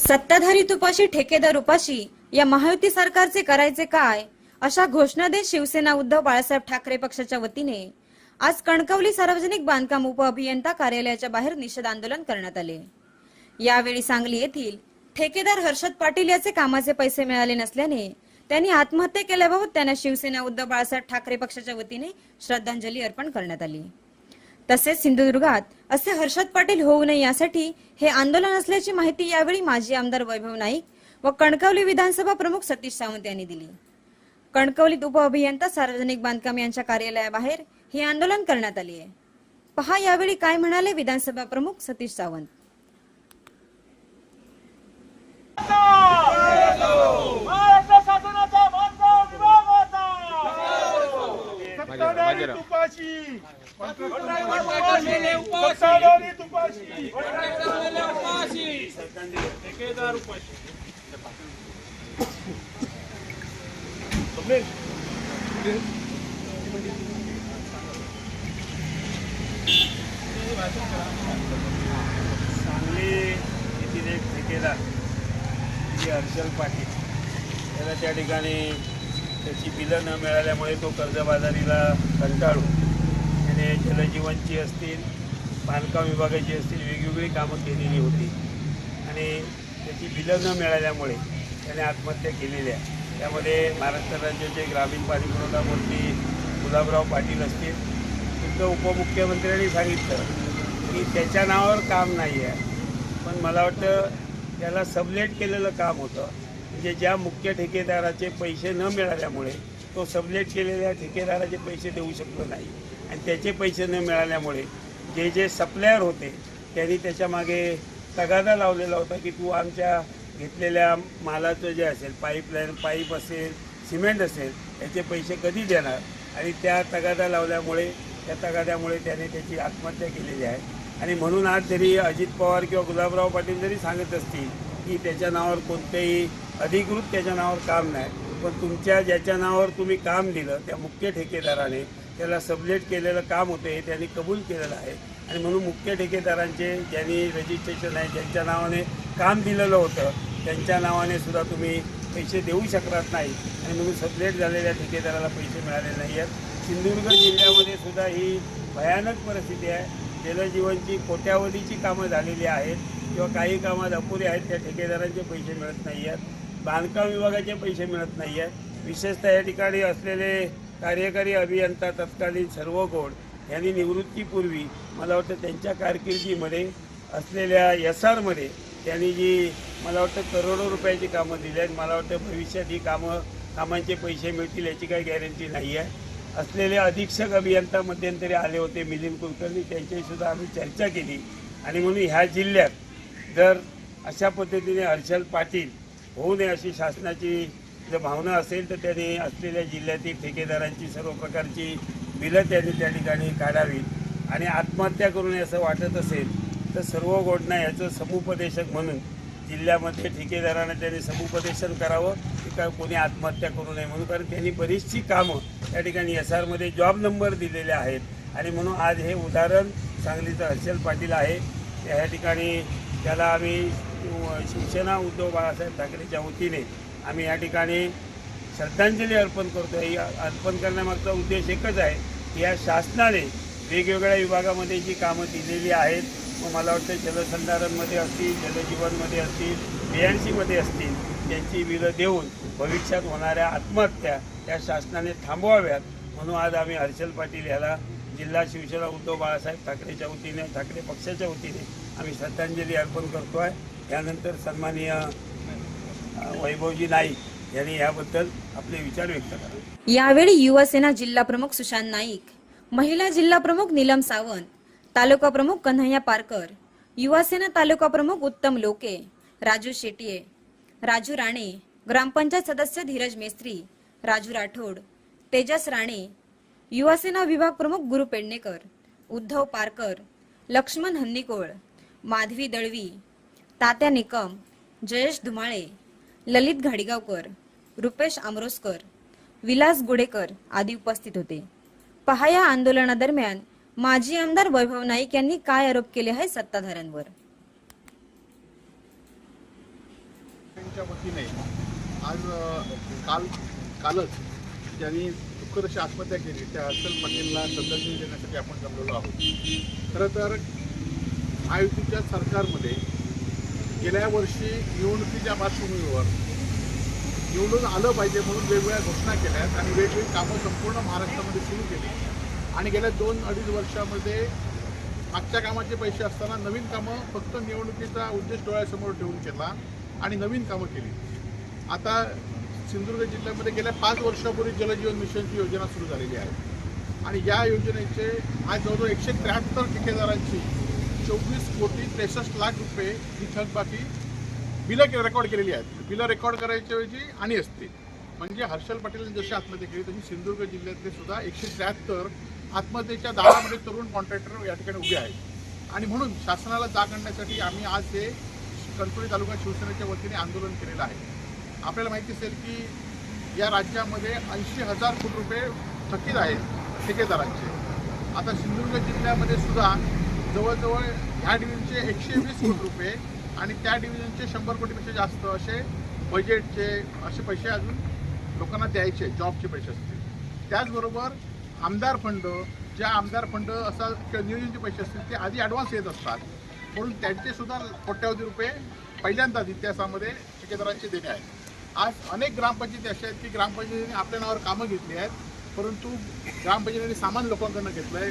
सत्ताधारी तुपाशी ठेकेदार उपाशी या महायुती सरकारचे करायचे काय? अशा घोषणा देत शिवसेना उद्धव बाळासाहेब ठाकरे पक्षाच्या वतीने आज कणकवली सार्वजनिक बांधकाम उपअभियंता कार्यालयाच्या बाहेर निषेध आंदोलन करण्यात आले. यावेळी सांगली येथील ठेकेदार हर्षद पाटील याचे कामाचे पैसे मिळाले नसल्याने त्यांनी आत्महत्या केल्याबाबत त्यांना शिवसेना उद्धव बाळासाहेब ठाकरे पक्षाच्या वतीने श्रद्धांजली अर्पण करण्यात आली. तसेच सिंधुदुर्गात असे हर्षद पाटील होऊ नये यासाठी हे आंदोलन असल्याची माहिती यावेळी माजी आमदार वैभव नाईक व कणकवली विधानसभा प्रमुख सतीश सावंत यांनी दिली. कणकवलीत उपअभियंता सार्वजनिक बांधकाम यांच्या कार्यालयाबाहेर हे आंदोलन करण्यात आले आहे. पहा यावेळी काय म्हणाले विधानसभा प्रमुख सतीश सावंत महाराष्ट्र शासनाचा बांधकाम विभागाचा सत्ताधारी तुपाशी. सत्ताधारी तुपाशी. ठेकेदार उपाशी. सांगली येथील एक ठेकेदार हर्षल पाटील. त्याला त्या ठिकाणी त्याची बिलं न मिळाल्यामुळे तो कर्जबाजारीला कंटाळून त्याने जलजीवनची असतील बांधकाम विभागाची असतील वेगवेगळी कामं केलेली होती. आणि त्याची बिलं न मिळाल्यामुळे त्याने आत्महत्या केलेली आहे. त्यामध्ये महाराष्ट्र राज्याचे ग्रामीण पाणीपुरवठा मंत्री गुलाबराव पाटील असतील. तिथं उपमुख्यमंत्र्यांनी सांगितलं की त्याच्या नावावर काम नाही आहे पण मला वाटतं त्याला सबलेट केलेलं काम होतं. म्हणजे ज्या मुख्य ठेकेदाराचे पैसे न मिळाल्यामुळे तो सबलेट केलेल्या ठेकेदाराचे पैसे देऊ शकलो नाही. आणि त्याचे पैसे न मिळाल्यामुळे जे जे सप्लायर होते त्यांनी त्याच्यामागे तगादा लावलेला होता की तू आमच्या घेतलेल्या मालाचं जे असेल पाईपलाईन पाईप असेल सिमेंट असेल याचे पैसे कधी देणार? आणि त्या तगादा लावल्यामुळे त्या तगाद्यामुळे त्याने त्याची आत्महत्या केलेली आहे. आणि म्हणून आज जरी अजित पवार किंवा गुलाबराव पाटील जरी सांगत असतील की त्याच्या नावावर कोणतेही अधिकृत त्याच्या नावावर काम नाही. पण तुमच्या ज्याच्या नावावर तुम्ही काम दिलं त्या मुख्य ठेकेदाराने त्याला सबलेट केलेलं काम होतं हे त्यांनी कबूल केलेलं आहे. आणि म्हणून मुख्य ठेकेदारांचे ज्यांनी रजिस्ट्रेशन आहे ज्यांच्या नावाने काम दिलेलं होतं त्यांच्या नावाने सुद्धा तुम्ही पैसे देऊ शकत नाही. आणि म्हणून सबलेट झालेल्या ठेकेदाराला पैसे मिळाले नाही आहेत. सिंधुदुर्ग जिल्ह्यामध्ये सुद्धा ही भयानक परिस्थिती आहे. जलजीवनची कोट्यावधीची कामं झालेली आहेत किंवा काही कामात अपुरे आहेत त्या ठेकेदारांचे पैसे मिळत नाही आहेत. बांधकाम विभागाचे पैसे मिळत नाही आहे विशेषतः या ठिकाणी असलेले कार्यकारी अभियंता तत्कालीन सर्व गोड यांनी निवृत्तीपूर्वी मला वाटतं त्यांच्या कारकिर्दीमध्ये असलेल्या एस आरमध्ये त्यांनी जी मला वाटतं करोडो रुपयाची कामं दिली आहेत. मला वाटतं भविष्यात ही कामं कामांचे पैसे मिळतील याची काही गॅरंटी नाही आहे असलेले अधीक्षक अभियंता मध्यंतरी आले होते मिलिंद कुलकर्णी. त्यांच्याशीसुद्धा आम्ही चर्चा केली. आणि म्हणून ह्या जिल्ह्यात जर अशा पद्धतीने हर्षल पाटील होऊ नये अशी शासनाची जर भावना असेल तर त्यांनी असलेल्या जिल्ह्यातील ठेकेदारांची सर्व प्रकारची बिलं त्यांनी त्या ठिकाणी काढावीत. आणि आत्महत्या करू नये असं वाटत असेल तर सर्व घटना याचं समुपदेशक म्हणून जिल्ह्यामध्ये ठेकेदारांना त्यांनी समुपदेशन करावं की का कोणी आत्महत्या करू नये म्हणून. कारण त्यांनी बरीचशी कामं त्या ठिकाणी एस आरमध्ये जॉब नंबर दिलेले आहेत. आणि म्हणून आज हे उदाहरण सांगलीचं हर्षल पाटील आहे. ह्या ठिकाणी त्याला आम्ही शिवसेना उद्धव बाळासाहेब ठाकरेच्या वतीने आम्ही या ठिकाणी श्रद्धांजली अर्पण करतो या अर्पण करण्यामागचा उद्देश एकच आहे की या शासनाने वेगवेगळ्या विभागामध्ये जी कामं दिलेली आहेत मग मला वाटतं जलसंधारणमध्ये असतील जलजीवनमध्ये असतील बी असतील त्यांची बिलं देऊन भविष्यात होणाऱ्या आत्महत्या त्या शासनाने थांबवाव्यात. म्हणून आज आम्ही हर्षल पाटील याला जिल्हा शिवसेना उद्धव बाळासाहेब ठाकरेच्या वतीने ठाकरे पक्षाच्या वतीने आम्ही श्रद्धांजली अर्पण करतो आहे त्यानंतर सन्माननीय वैभवजी नाईक यांनी याबद्दल आपले विचार व्यक्त करावे यावेळी युवासेना जिल्हा प्रमुख सुशांत नाईक महिला जिल्हा प्रमुख नीलम सावंत तालुका प्रमुख कन्हैया पारकर युवासेना तालुका प्रमुख उत्तम लोके राजू शेटिये राजू राणे ग्रामपंचायत सदस्य धीरज मेस्त्री राजू राठोड तेजस राणे युवासेना विभाग प्रमुख गुरु पेडणेकर उद्धव पारकर लक्ष्मण हन्निकोळ माधवी दळवी तात्या निकम जयेश धुमाळे ललित घाडीगावकर रुपेश आमरोसकर विलास गुडेकर आदी उपस्थित होते. पहा या आंदोलनादरम्यान माजी आमदार वैभव नाईक यांनी काय आरोप केले आहे सत्ताधाऱ्यांवर? वतीने आज काल कालच ज्यांनी दुःखद अशी आत्महत्या केली. त्या हर्षल पटेलला श्रद्धांजली देण्यासाठी आपण जमलेलो आहोत. खरं तर आयुतीच्या सरकारमध्ये गेल्या वर्षी निवडणुकीच्या पार्श्वभूमीवर निवडून आलं पाहिजे म्हणून वेगवेगळ्या घोषणा केल्या आहेत आणि वेगवेगळी कामं संपूर्ण महाराष्ट्रामध्ये सुरू केली आणि गेल्या दोन अडीच वर्षामध्ये मागच्या कामाचे पैसे असताना नवीन कामं फक्त निवडणुकीचा उद्देश डोळ्यासमोर ठेवून केला आणि नवीन कामं केली. आता सिंधुदुर्ग जिल्ह्यामध्ये गेल्या पाच वर्षापूर्वी जलजीवन मिशनची योजना सुरू झालेली आहे. आणि या योजनेचे आज जवळजवळ एकशे त्र्याहत्तर ठेकेदारांची चोवीस कोटी त्रेसष्ट लाख रुपये ही थकबाकी बिलं रेकॉर्ड केलेली आहेत. बिलं रेकॉर्ड करायच्या ऐवजी आणि असते म्हणजे हर्षल पाटीलने जशी आत्महत्या केली तशी सिंधुदुर्ग जिल्ह्यातले सुद्धा एकशे त्र्याहत्तर आत्महत्येच्या दारामध्ये तरुण कॉन्ट्रॅक्टर या ठिकाणी उभे आहेत. आणि म्हणून शासनाला जाग आणण्यासाठी आम्ही आज हे कणकवली तालुका शिवसेनेच्या वतीने आंदोलन केलेलं आहे. आपल्याला माहिती असेल की या राज्यामध्ये ऐंशी हजार कोटी रुपये थकीत आहेत ठेकेदारांचे. आता सिंधुदुर्ग जिल्ह्यामध्ये सुद्धा जवळजवळ ह्या डिव्हिजनचे एकशे वीस कोटी रुपये आणि त्या डिव्हिजनचे शंभर कोटीपेक्षा जास्त असे बजेटचे असे पैसे अजून लोकांना द्यायचे जॉबचे पैसे असतील. त्याचबरोबर आमदार फंड ज्या आमदार फंड असा किंवा नियोजनचे पैसे असतील ते आधी ॲडव्हान्स येत असतात. म्हणून त्यांचे सुद्धा कोट्यावधी रुपये पहिल्यांदाच इतिहासामध्ये ठेकेदारांचे देणे आहेत. आज अनेक ग्रामपंचायती अशा आहेत की ग्रामपंचायतीने आपल्या नावावर कामं घेतली आहेत. परंतु ग्रामपंचायतीने सामान्य लोकांकडनं घेतलं आहे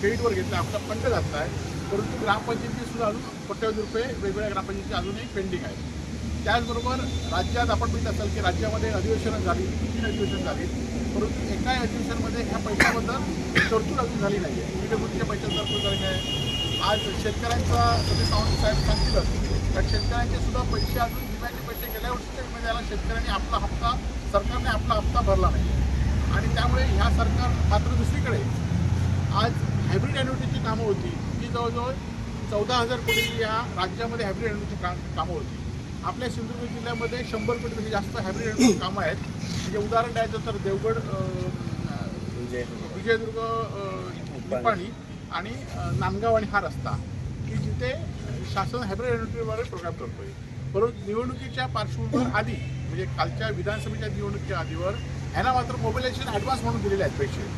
क्रेडिटवर घेतलं आहे आपला फंड घातला आहे परंतु ग्रामपंचायतीसुद्धा अजून कोट्यावधी रुपये वेगवेगळ्या ग्रामपंचायतीची अजूनही पेंडिंग आहे त्याचबरोबर राज्यात आपण बघित असाल की राज्यामध्ये अधिवेशनं झाली तीन अधिवेशन झाली. परंतु एका अधिवेशनमध्ये ह्या पैशाबद्दल तरतूद अजून झाली नाही आहे पीडब्ल्यूडीच्या पैशाची तरतूद झाली नाही आज शेतकऱ्यांचा सतीश सावंत साहेब सांगतीलच तर शेतकऱ्यांचे सुद्धा पैसे अजून विम्याचे पैसे गेल्या वर्षीच्या विमा द्यायला शेतकऱ्यांनी आपला हप्ता सरकारने आपला हप्ता भरला नाही. आणि त्यामुळे ह्या सरकार मात्र दुसरीकडे. आज हायब्रिड अॅन्युटीची कामं होती. ती जवळजवळ चौदा हजार कोटी या राज्यामध्ये हायब्रिड अॅन्युटीची काम कामं होती. आपल्या सिंधुदुर्ग जिल्ह्यामध्ये शंभर कोटीपेक्षा जास्त हायब्रिड अॅन्युटी कामं आहेत. म्हणजे उदाहरण द्यायचं तर देवगड विजयदुर्ग अं, निपाणी आणि नांदगाव आणि हा रस्ता. की जिथे शासन हायब्रिड अॅन्युटीद्वारे प्रोग्राम करतोय. परंतु निवडणुकीच्या पार्श्वभूमीवर आधी म्हणजे कालच्या विधानसभेच्या निवडणुकीच्या आधीवर ह्यांना मात्र मोबिलायझेशन ॲडव्हान्स म्हणून दिलेले आहेत पैसे.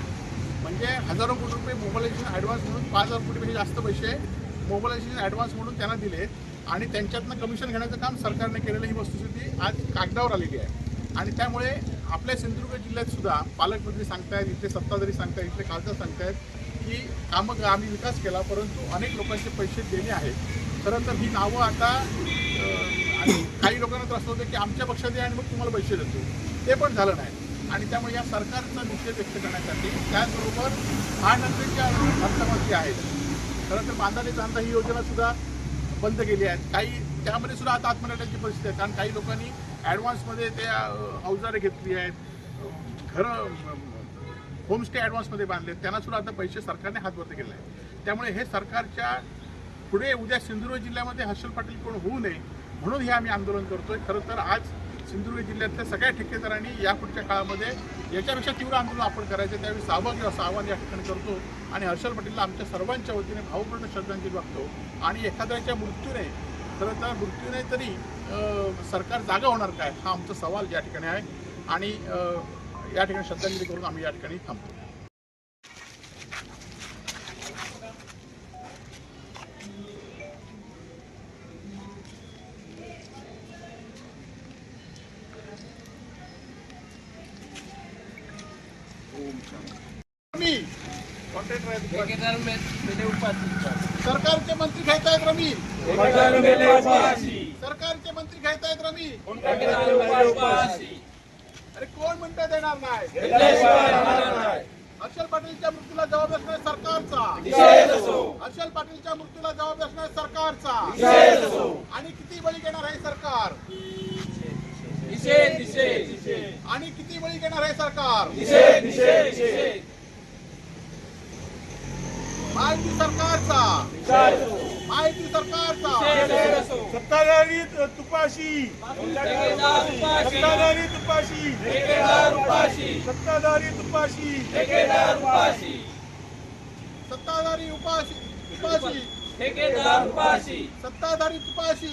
म्हणजे हजारो कोटी रुपये मोबिलायझेशन ॲडव्हान्स म्हणून पाच हजार कोटीपेक्षा म्हणजे जास्त पैसे मोबिलायझेशन ॲडव्हान्स म्हणून त्यांना दिले आणि त्यांच्यातनं कमिशन घेण्याचं काम सरकारने केलेलं ही वस्तुस्थिती आज कागदावर आलेली आहे. आणि त्यामुळे आपल्या सिंधुदुर्ग जिल्ह्यात सुद्धा पालकमंत्री सांगतायत इथले सत्ताधारी सांगतायत इथले खासदार सांगतायत की कामं आम्ही विकास केला परंतु अनेक लोकांचे पैसे देणे आहेत. खरं तर ही नावं आता आणि काही लोकांना त्रास होतो की आमच्या पक्षात या आणि मग तुम्हाला पैसे देतो. ते पण झालं नाही. आणि त्यामुळे या सरकारचा निषेध व्यक्त करण्यासाठी त्याचबरोबर महानगरीच्या अर्थमंत्री आहेत. खरं तर बांधाने जाणता ही योजनासुद्धा बंद केली आहे. काही त्यामध्ये सुद्धा आता आत्महत्याची परिस्थिती आहे. कारण काही लोकांनी ॲडव्हान्समध्ये ते अवजारे घेतली आहेत. घरं होमस्टे ॲडव्हान्समध्ये बांधले त्यांना सुद्धा आता पैसे सरकारने हातवरती केले आहेत. त्यामुळे हे सरकारच्या पुढे उद्या सिंधुदुर्ग जिल्ह्यामध्ये हर्षल पाटील कोण होऊ नये म्हणून हे आम्ही आंदोलन करतोय. खरं तर आज सिंधुदुर्ग जिल्ह्यातल्या सगळ्या ठेकेदारांनी या पुढच्या काळामध्ये याच्यापेक्षा तीव्र आंदोलन आपण करायचं त्यावेळी सहभागी असं आव्हान या ठिकाणी करतो. आणि हर्षल पटेलला आमच्या सर्वांच्या वतीने भावपूर्ण श्रद्धांजली वागतो. आणि एखाद्याच्या मृत्यूने खरं तर मृत्यूने तरी सरकार जागा होणार काय? हा आमचा सवाल या ठिकाणी आहे. आणि या ठिकाणी श्रद्धांजली करून आम्ही या ठिकाणी थांबतो. रमी. सरकारचे मंत्री घेतायत रमी. सरकारचे मंत्री घेतायत रमी. अरे कोण म्हणता देणार नाही? हर्षल पाटीलच्या मृत्यूला जबाब असणार सरकारचा. हर्षल पाटीलच्या मृत्यूला जबाब असणार सरकारचा. आणि किती बळी घेणार आहे सरकार? आणि देणार हे सरकार. माहिती सरकारचा. माहिती सरकारचा. सत्ताधारी तुपाशी. सत्ताधारी तुपाशी. सत्ताधारी तुपाशी. सत्ताधारी उपाशी. उपाशी. सत्ताधारी तुपाशी.